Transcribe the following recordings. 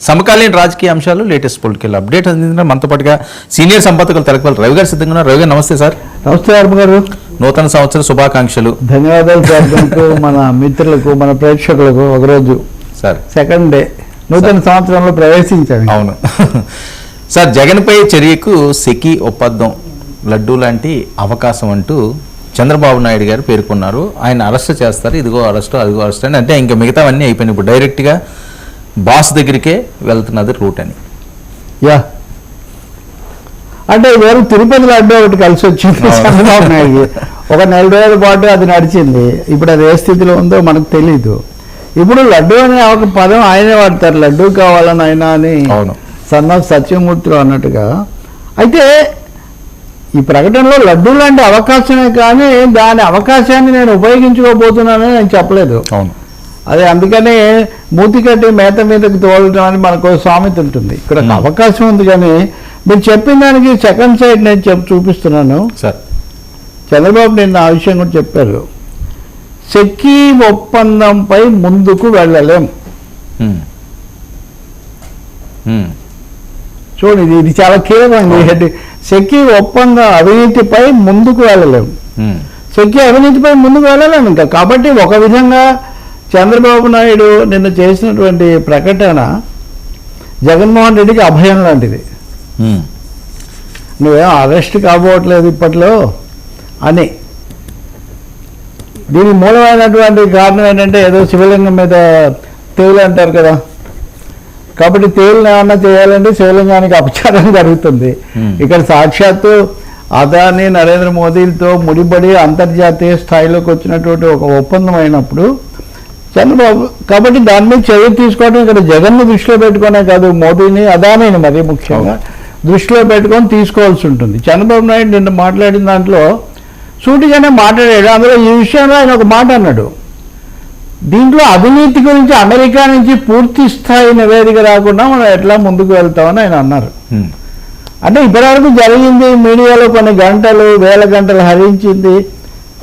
సమకాలీన రాజకీయ అంశాలు లేటెస్ట్ పొలిటికల్ అప్డేట్ అందించిన మనతో పాటుగా సీనియర్ సంపాదకులు తెలకపల్లి రవి గారు సిద్ధంగా ఉన్నారు. రవి గారు నమస్తే సార్. నమస్తే వర్మ గారు. నూతన సంవత్సర శుభాకాంక్షలు. ధన్యవాదాలు మన మిత్రులకు మన ప్రేక్షకులకు ఒకరోజు. సార్. సెకండ్ డే నూతన సంవత్సరంలో ప్రవేశించాను అవును. సార్ జగన్పై చర్యకు సెకి ఒప్పందం లడ్డూ లాంటి అవకాశం అంటూ చంద్రబాబు నాయుడు గారు పేర్కొన్నారు. ఆయన అరెస్ట్ చేస్తారు. ఇదిగో అరెస్ట్ అదిగో అరెస్ట్ అని. అంటే ఇంకా మిగతావన్నీ అయిపోయినాయి. ఇప్పుడు డైరెక్ట్గా బాస్ దగ్గరికే వెళ్తున్నది రూట్ అని. యా. అంటే వేరు తిరుపతి లడ్డు ఒకటి కలిసి వచ్చింది. అవును. చంద్రబాబు నాయుడు. ఒక నెల రోజుల పాటు అది నడిచింది. ఇప్పుడు అది ఏ స్థితిలో ఉందో మనకు తెలీదు. ఇప్పుడు లడ్డు అనే ఒక పదం ఆయనే వాడతారు. లడ్డు కావాలని ఆయన అని అవును. సన్ ఆఫ్ సత్యమూర్తిలో అన్నట్టుగా. అయితే ఈ ప్రకటనలో లడ్డు లాంటి అవకాశమే కానీ దాని అవకాశాన్ని నేను ఉపయోగించుకోబోతున్నానని నేను చెప్పలేదు. అవును. అదే అందుకనే మూతి కట్టి మేత మీదకి తోలడం అని మనకు సామెత ఉంటుంది ఇక్కడ Hmm. అవకాశం ఉంది కానీ మీరు చెప్పిన దానికి సెకండ్ సైడ్ నేను చెప్పి చూపిస్తున్నాను సార్ చంద్రబాబు నిన్న ఆ విషయం కూడా చెప్పారు సెక్కీ ఒప్పందంపై ముందుకు వెళ్ళలేం ఉమ్. ఉమ్. చూడండి ఇది చాలా కీలకమైనది అవును. సెక్కీ ఒప్పందం అవినీతిపై ముందుకు వెళ్ళలేం ఉమ్. సెక్కి అవినీతిపై ముందుకు వెళ్ళలేము ఇంకా కాబట్టి ఒక విధంగా చంద్రబాబు నాయుడు నిన్న చేసినటువంటి ప్రకటన జగన్మోహన్ రెడ్డికి అభయం లాంటిది. నువ్వేం అరెస్ట్ కాబోవట్లేదు ఇప్పట్లో? అని. దీని మూలమైనటువంటి కారణం ఏంటంటే ఏదో శివలింగం మీద తేలు అంటారు కదా. కాబట్టి తేలుని ఏమన్నా చేయాలంటే శివలింగానికి అపచారం జరుగుతుంది. ఇక్కడ సాక్షాత్తు అదాని నరేంద్ర మోదీలతో ముడిపడి అంతర్జాతీయ స్థాయిలోకి వచ్చినటువంటి ఒక ఒప్పందం అయినప్పుడు చంద్రబాబు కాబట్టి దాని మీద చర్య తీసుకోవడం ఇక్కడ జగన్ను దృష్టిలో పెట్టుకునే కాదు మోదీని అదానిని మరీ ముఖ్యంగా దృష్టిలో పెట్టుకొని తీసుకోవాల్సి ఉంటుంది. చంద్రబాబు నాయుడు నిన్న మాట్లాడిన దాంట్లో సూటిగానే మాట్లాడాడు. అందులో ఈ విషయంలో ఆయన ఒక మాట అన్నాడు. దీంట్లో అవినీతి గురించి అమెరికా నుంచి పూర్తి స్థాయి నివేదిక రాకుండా మనం ఎట్లా ముందుకు వెళ్తామని ఆయన అన్నారు. అంటే ఇప్పటివరకు జరిగింది మీడియాలో కొన్ని గంటలు వేల గంటలు హరించింది.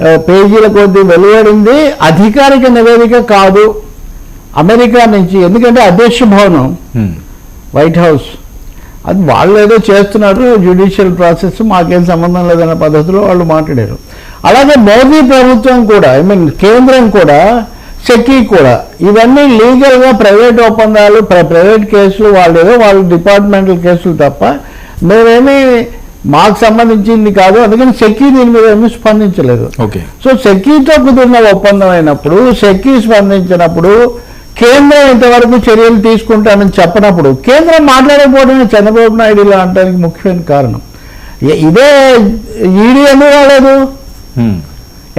పేజీల కొద్దీ వెలువడింది. అధికారిక నివేదిక కాదు. అమెరికా నుంచి ఎందుకంటే అధ్యక్ష భవనం. White house. అది వాళ్ళు ఏదో చేస్తున్నారు జ్యుడిషియల్ ప్రాసెస్ మాకేం సంబంధం లేదన్న పద్ధతిలో వాళ్ళు మాట్లాడారు. అలాగే మోదీ ప్రభుత్వం కూడా ఐ మీన్ కేంద్రం కూడా సెకీ కూడా ఇవన్నీ లీగల్గా ప్రైవేట్ ఒప్పందాలు ప్ర- ప్రైవేట్ కేసులు వాళ్ళు ఏదో వాళ్ళ డిపార్ట్మెంటల్ కేసులు తప్ప మేమేమీ మాకు సంబంధించింది కాదు అందుకని సెకీ దీని మీద ఏమీ స్పందించలేదు. ఓకే. సో సెకీతో కుదిరిన ఒప్పందం అయినప్పుడు సెకీ స్పందించినప్పుడు కేంద్రం ఇంతవరకు చర్యలు తీసుకుంటానని చెప్పనప్పుడు కేంద్రం మాట్లాడకపోవడమే చంద్రబాబు నాయుడు ఇలా అనడానికి ముఖ్యమైన కారణం. ఇదే ఈడీ ఎందుకు రాలేదు.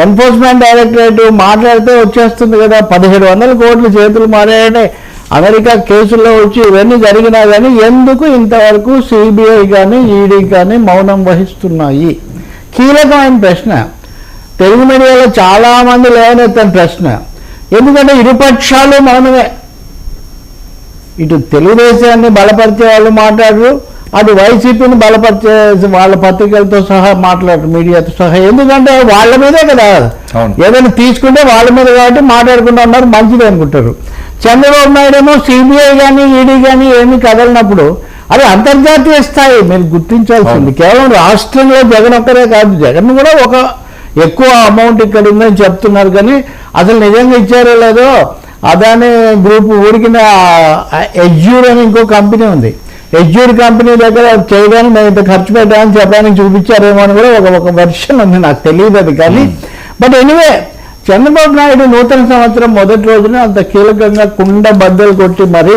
ఎన్ఫోర్స్మెంట్ డైరెక్టరేట్ మాట్లాడితే వచ్చేస్తుంది కదా పదిహేడు వందల కోట్లు చేతులు మారాయని అమెరికా కేసుల్లో వచ్చి ఇవన్నీ జరిగినా కానీ ఎందుకు ఇంతవరకు సిబిఐ కానీ ఈడీ కానీ మౌనం వహిస్తున్నాయి? కీలకమైన ప్రశ్న. తెలుగు మీడియాలో చాలా మంది లేవనెత్తిన ప్రశ్న. ఎందుకంటే ఇరుపక్షాలు మౌనమే. ఇటు తెలుగుదేశాన్ని బలపరిచే వాళ్ళు మాట్లాడరు అటు వైసీపీని బలపరిచే వాళ్ళ పత్రికలతో సహా మాట్లాడరు మీడియాతో సహా. ఎందుకంటే వాళ్ళ మీదే కదా. ఏదైనా తీసుకుంటే వాళ్ళ మీద కాబట్టి మాట్లాడుకుంటూ ఉన్నారు మంచిది అనుకుంటారు. చంద్రబాబు నాయుడు ఏమో సిబిఐ కానీ ఈడీ కానీ ఏమీ కదలినప్పుడు అది అంతర్జాతీయ స్థాయి. మీరు గుర్తించాల్సింది. కేవలం రాష్ట్రంలో జగన్ ఒక్కరే కాదు. జగన్ కూడా ఒక ఎక్కువ అమౌంట్ ఇక్కడ ఉందని చెప్తున్నారు కానీ అసలు నిజంగా ఇచ్చారో లేదో అదాని గ్రూప్ ఊరికిన ఎజ్యూర్ అని ఇంకో కంపెనీ ఉంది. ఎజ్యూర్ కంపెనీ దగ్గర చేయడానికి మేము ఇంత ఖర్చు పెట్టామని చెప్పడానికి చూపించారేమో అని కూడా ఒక ఒక వెర్షన్ ఉంది. నాకు తెలియదు అది కానీ. బట్ ఎనివే చంద్రబాబు నాయుడు నూతన సంవత్సరం మొదటి రోజున అంత కీలకంగా కుండ బద్దలు కొట్టి మరీ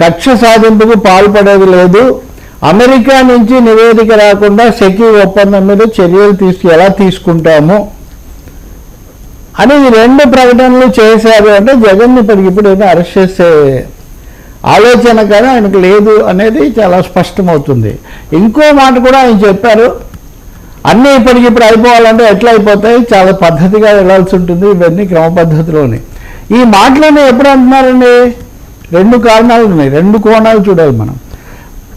కక్ష సాధింపుకు పాల్పడేది లేదు. అమెరికా నుంచి నివేదిక రాకుండా సెకీ ఒప్పందం మీద చర్యలు తీసుకు ఎలా తీసుకుంటాము? అని ఈ రెండు ప్రకటనలు చేశారు అంటే జగన్ ఇప్పటికిప్పుడు ఏదో అరెస్ట్ చేసే ఆలోచన కానీ ఆయనకు లేదు అనేది చాలా స్పష్టమవుతుంది. ఇంకో మాట కూడా ఆయన చెప్పారు. అన్నీ ఇప్పటికిప్పుడు అయిపోవాలంటే ఎట్లా అయిపోతాయి? చాలా పద్ధతిగా వెళ్ళాల్సి ఉంటుంది ఇవన్నీ క్రమ పద్ధతిలోని. ఈ మాటలను ఎప్పుడు అంటున్నారండి? రెండు కారణాలు ఉన్నాయి. రెండు కోణాలు చూడాలి మనం.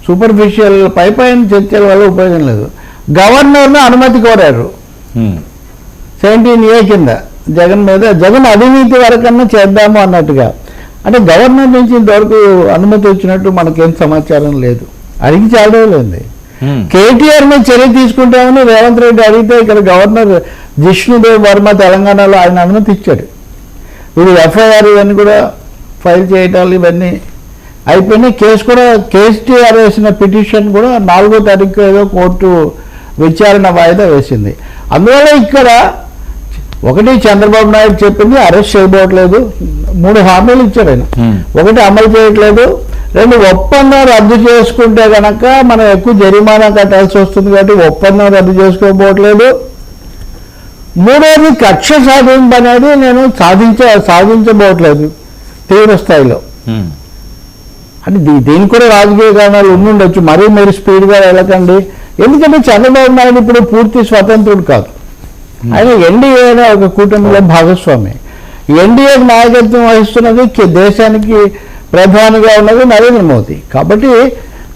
సూపర్ఫిషియల్ పై పైన చర్చల వల్ల ఉపయోగం లేదు. గవర్నర్ను అనుమతి కోరారు. సెవెంటీన్ ఏ కింద. జగన్ మీద జగన్ అవినీతి వరకన్నా చేద్దాము అన్నట్టుగా. అంటే గవర్నర్ నుంచి ఇంతవరకు అనుమతి వచ్చినట్టు మనకేం సమాచారం లేదు. అడిగి చాలా రోజులైంది ఉమ్. కేటీఆర్ మీద చర్య తీసుకుంటామని రేవంత్ రెడ్డి అడిగితే ఇక్కడ గవర్నర్ జిష్ణుదేవ్ వర్మ తెలంగాణలో ఆయన అనుమతి ఇచ్చాడు. ఇది ఎఫ్ఐఆర్ ఇవన్నీ కూడా ఫైల్ చేయటాలు ఇవన్నీ అయిపోయినాయి. కేసు కూడా కేసీఆర్ వేసిన పిటిషన్ కూడా నాలుగో తారీఖు ఏదో కోర్టు విచారణ వాయిదా వేసింది. అందువల్ల ఇక్కడ ఒకటి చంద్రబాబు నాయుడు చెప్పింది అరెస్ట్ చేయబోట్లేదు మూడు హామీలు ఇచ్చాడు ఆయన. Hmm. ఒకటి అమలు చేయట్లేదు. రెండు ఒప్పందం రద్దు చేసుకుంటే గనక మనం ఎక్కువ జరిమానా కట్టాల్సి వస్తుంది కాబట్టి ఒప్పందం రద్దు చేసుకోబోట్లేదు మూడోది కక్ష సాధింపు అనేది నేను సాధించ సాధించబోట్లేదు తీవ్ర స్థాయిలో. అంటే దీ దీనికి కూడా రాజకీయ కారణాలు ఉండుండొచ్చు. మరీ మీరు స్పీడ్గా వెళ్ళకండి. ఎందుకంటే చంద్రబాబు నాయుడు ఇప్పుడు పూర్తి స్వతంత్రుడు కాదు. ఆయన ఎన్డీఏ అనే ఒక కూటమిలో భాగస్వామి. ఎన్డీఏకి నాయకత్వం వహిస్తున్నది దేశానికి ప్రధానిగా ఉన్నది నరేంద్ర మోదీ. కాబట్టి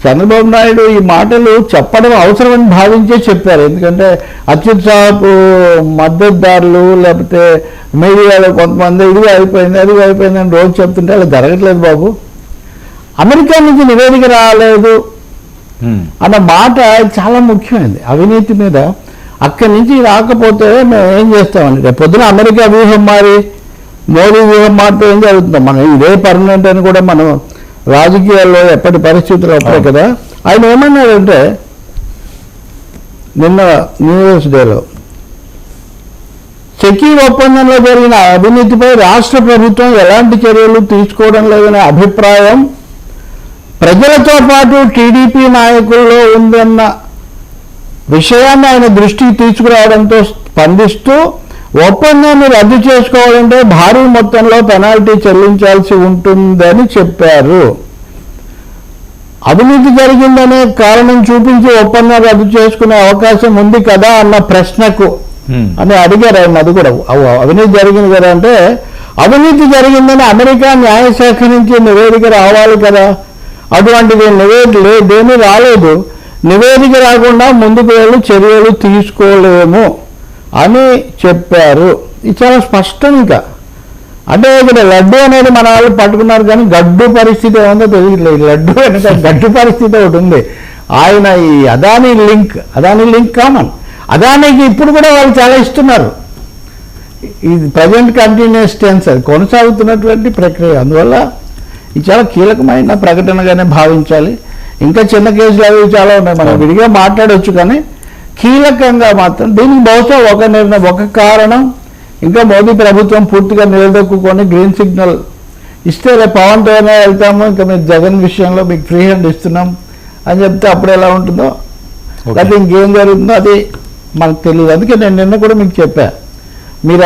చంద్రబాబు నాయుడు ఈ మాటలు చెప్పడం అవసరమని భావించే చెప్పారు. ఎందుకంటే అత్యుత్సాహపు మద్దతుదారులు లేకపోతే మీడియాలో కొంతమంది ఇది అయిపోయింది అది అయిపోయింది అని రోజు చెప్తుంటే అలా జరగట్లేదు బాబు. అమెరికా నుంచి నివేదిక రాలేదు. అన్న మాట చాలా ముఖ్యమైనది. అవినీతి మీద అక్కడి నుంచి రాకపోతే మేము ఏం చేస్తామండి? రేపు పొద్దున అమెరికా వ్యూహం మారి మోడీ వ్యూహం మారితే ఏం జరుగుతుందో? మనం ఇదే పర్మనెంట్ అని కూడా మనం రాజకీయాల్లో ఎప్పటి పరిస్థితులు అప్పుడే కదా? ఆయన ఏమన్నాడంటే నిన్న న్యూ ఇయర్స్ డేలో సెకీ ఒప్పందంలో జరిగిన అవినీతిపై రాష్ట్ర ప్రభుత్వం ఎలాంటి చర్యలు తీసుకోవడం లేదనే అభిప్రాయం ప్రజలతో పాటు టీడీపీ నాయకుల్లో ఉందన్న విషయాన్ని ఆయన దృష్టికి తీసుకురావడంతో స్పందిస్తూ ఒప్పందాన్ని రద్దు చేసుకోవాలంటే భారీ మొత్తంలో పెనాల్టీ చెల్లించాల్సి ఉంటుందని చెప్పారు. అవినీతి జరిగిందనే కారణం చూపించి ఒప్పందం రద్దు చేసుకునే అవకాశం ఉంది కదా అన్న ప్రశ్నకు. అని అడిగారు ఆయన. అది కూడా అవ- అవినీతి జరిగింది కదా అంటే అవినీతి జరిగిందని అమెరికా న్యాయశాఖ నుంచి నివేదిక రావాలి కదా. అటువంటిది నివేదిక లేదేమీ రాలేదు. నివేదిక రాకుండా ముందుకు వెళ్ళి చర్యలు తీసుకోలేము. అని చెప్పారు. ఇది చాలా స్పష్టం ఇంకా. అంటే ఇక్కడ లడ్డు అనేది మన వాళ్ళు పట్టుకున్నారు కానీ గడ్డు పరిస్థితి ఏముందో తెలియట్లేదు. లడ్డు వెనక గడ్డు పరిస్థితి ఒకటి ఉంది. ఆయన ఈ Adani link Adani link common. అదానికి ఇప్పుడు కూడా వాళ్ళు చాలా ఇస్తున్నారు. ఇది ప్రజెంట్ కంటిన్యూస్ టెన్స్ అది కొనసాగుతున్నటువంటి ప్రక్రియ. అందువల్ల ఇది చాలా కీలకమైన ప్రకటనగానే భావించాలి. ఇంకా చిన్న కేసులు అవి చాలా ఉన్నాయి. మనం విడిగా మాట్లాడొచ్చు కానీ కీలకంగా మాత్రం దీనికి బహుశా ఒక నిర్ణయం ఒక కారణం. ఇంకా మోదీ ప్రభుత్వం పూర్తిగా నిలదొక్కుని గ్రీన్ సిగ్నల్ ఇస్తే రేపు పవన్తోనే వెళ్తాము. ఇంకా మీరు జగన్ విషయంలో మీకు ఫ్రీ హ్యాండ్ ఇస్తున్నాం అని చెప్తే అప్పుడు ఎలా ఉంటుందో. లేకపోతే ఇంకేం జరుగుతుందో అది మనకు తెలియదు అందుకే నేను నిన్న కూడా మీకు చెప్పా. మీరు